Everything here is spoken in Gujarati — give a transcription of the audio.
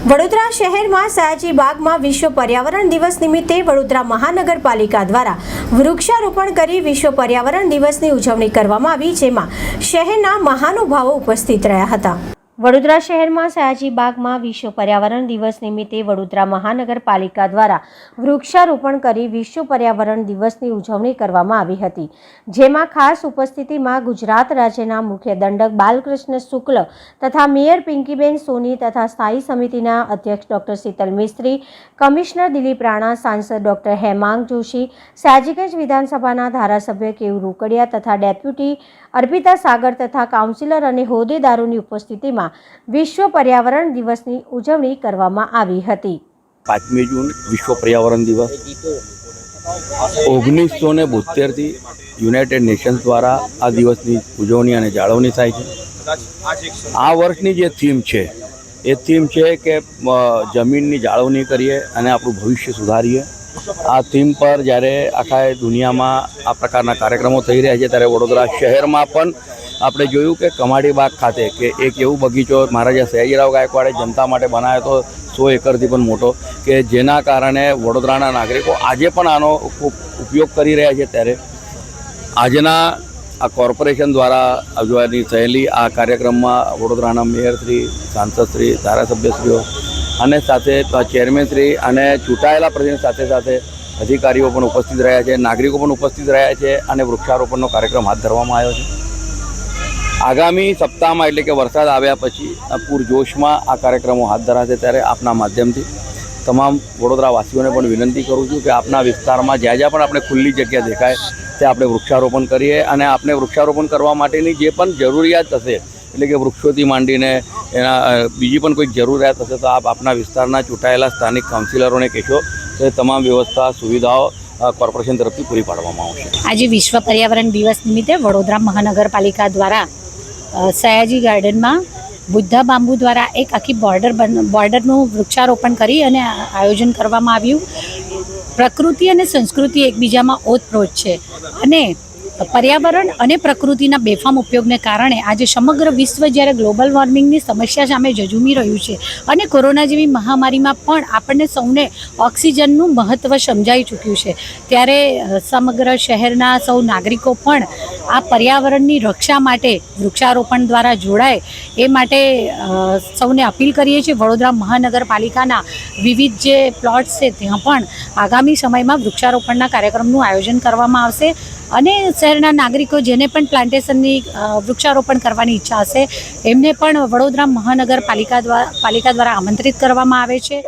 વડોદરા શહેરમાં સયાજી બાગમાં વિશ્વ પર્યાવરણ દિવસ નિમિત્તે વડોદરા મહાનગરપાલિકા દ્વારા વૃક્ષારોપણ કરી વિશ્વ પર્યાવરણ દિવસની ઉજવણી કરવામાં આવી, જેમાં શહેરના મહાનુભાવો ઉપસ્થિત રહ્યા હતા. વડોદરા શહેરમાં સયાજી બાગમાં વિશ્વ પર્યાવરણ દિવસ નિમિત્તે વડોદરા મહાનગરપાલિકા દ્વારા વૃક્ષારોપણ કરી વિશ્વ પર્યાવરણ દિવસની ઉજવણી કરવામાં આવી હતી. જેમાં ખાસ ઉપસ્થિતિમાં ગુજરાત રાજ્યના મુખ્ય દંડક બાલકૃષ્ણ શુક્લ તથા મેયર પિંકીબેન સોની તથા સ્થાયી સમિતિના અધ્યક્ષ ડોક્ટર શીતલ મિસ્ત્રી, કમિશનર દિલીપ રાણા, સાંસદ ડોક્ટર હેમાંગ જોશી સાજીગંજ વિધાનસભાના ધારાસભ્ય કેવું રોકડિયા તથા ડેપ્યુટી અર્પિતા સાગર તથા કાઉન્સિલર અને હોદ્દેદારોની ઉપસ્થિતિમાં વિશ્વ પર્યાવરણ દિવસની ઉજવણી કરવામાં આવી હતી. પાંચમી જૂન વિશ્વ પર્યાવરણ દિવસ. ઓગણીસો ને બોતેરથી યુનાઇટેડ નેશન્સ દ્વારા આ દિવસની ઉજવણી અને જાળવણી થાય છે. આ વર્ષની જે થીમ છે, એ થીમ છે કે જમીનની જાળવણી કરીએ અને આપણું ભવિષ્ય સુધારીએ. આ થીમ પર જ્યારે આખા દુનિયામાં આ પ્રકારના કાર્યક્રમો થઈ રહ્યા છે, ત્યારે વડોદરા શહેરમાં પણ આપણે જોયું કે કમાડી બાગ ખાતે કે એક એવું બગીચો મહારાજા સયાજીરાવ ગાયકવાડે જનતા માટે બનાવ્યો હતો, સો એકરથી પણ મોટો, કે જેના કારણે વડોદરાના નાગરિકો આજે પણ આનો ઉપયોગ કરી રહ્યા છે. ત્યારે આજના આ કોર્પોરેશન દ્વારા ઉજવવાની થયેલી આ કાર્યક્રમમાં વડોદરાના મેયરશ્રી સાંસદશ્રી ધારાસભ્યશ્રીઓ અને સાથે ચેરમેનશ્રી અને ચૂંટાયેલા પ્રતિનિધિ સાથે સાથે અધિકારીઓ પણ ઉપસ્થિત રહ્યા છે, નાગરિકો પણ ઉપસ્થિત રહ્યા છે અને વૃક્ષારોપણનો કાર્યક્રમ હાથ ધરવામાં આવ્યો છે. આગામી સપ્તાહમાં એટલે કે વરસાદ આવ્યા પછી પૂરજોશમાં આ કાર્યક્રમો હાથ ધરાશે ત્યારે આપના માધ્યમથી તમામ વડોદરાવાસીઓને પણ વિનંતી કરું છું કે આપના વિસ્તારમાં જ્યાં જ્યાં પણ આપણે ખુલ્લી જગ્યા દેખાય, ત્યાં આપણે વૃક્ષારોપણ કરીએ અને આપણે વૃક્ષારોપણ કરવા માટેની જે પણ જરૂરિયાત હશે એટલે કે વૃક્ષોથી માંડીને એના બીજી પણ કોઈ જરૂરિયાત હશે તો આપ આપના વિસ્તારના ચૂંટાયેલા સ્થાનિક કાઉન્સિલરોને કહેશો તો તમામ વ્યવસ્થા, સુવિધાઓ કોર્પોરેશન તરફથી પૂરી પાડવામાં આવશે. આજે વિશ્વ પર્યાવરણ દિવસ નિમિત્તે વડોદરા મહાનગરપાલિકા દ્વારા સયાજી ગાર્ડનમાં બુદ્ધા બાંબુ દ્વારા એક આખી બોર્ડર બન, બોર્ડરનું વૃક્ષારોપણ કરી અને આયોજન કરવામાં આવ્યું. પ્રકૃતિ અને સંસ્કૃતિ એકબીજામાં ઓતપ્રોત છે. અને પર્યાવરણ અને પ્રકૃતિના બેફામ ઉપયોગને કારણે આજે સમગ્ર વિશ્વ જ્યારે ગ્લોબલ વોર્મિંગની સમસ્યા સામે ઝઝૂમી રહ્યું છે અને કોરોના જેવી મહામારીમાં પણ આપણને સૌને ઓક્સિજનનું મહત્ત્વ સમજાઈ ચૂક્યું છે. ત્યારે સમગ્ર શહેરના સૌ નાગરિકો પણ આ પર્યાવરણની રક્ષા માટે વૃક્ષારોપણ દ્વારા જોડાય એ માટે સૌને અપીલ કરીએ છીએ વડોદરા મહાનગરપાલિકાના વિવિધ જે પ્લોટ્સ છે ત્યાં પણ આગામી સમયમાં વૃક્ષારોપણના કાર્યક્રમનું આયોજન કરવામાં આવશે અને શહેરના નાગરિકો જેને પણ પ્લાન્ટેશનની વૃક્ષારોપણ કરવાની ઈચ્છા હશે, એમને પણ વડોદરા મહાનગરપાલિકા દ્વારા, પાલિકા દ્વારા આમંત્રિત કરવામાં આવે છે.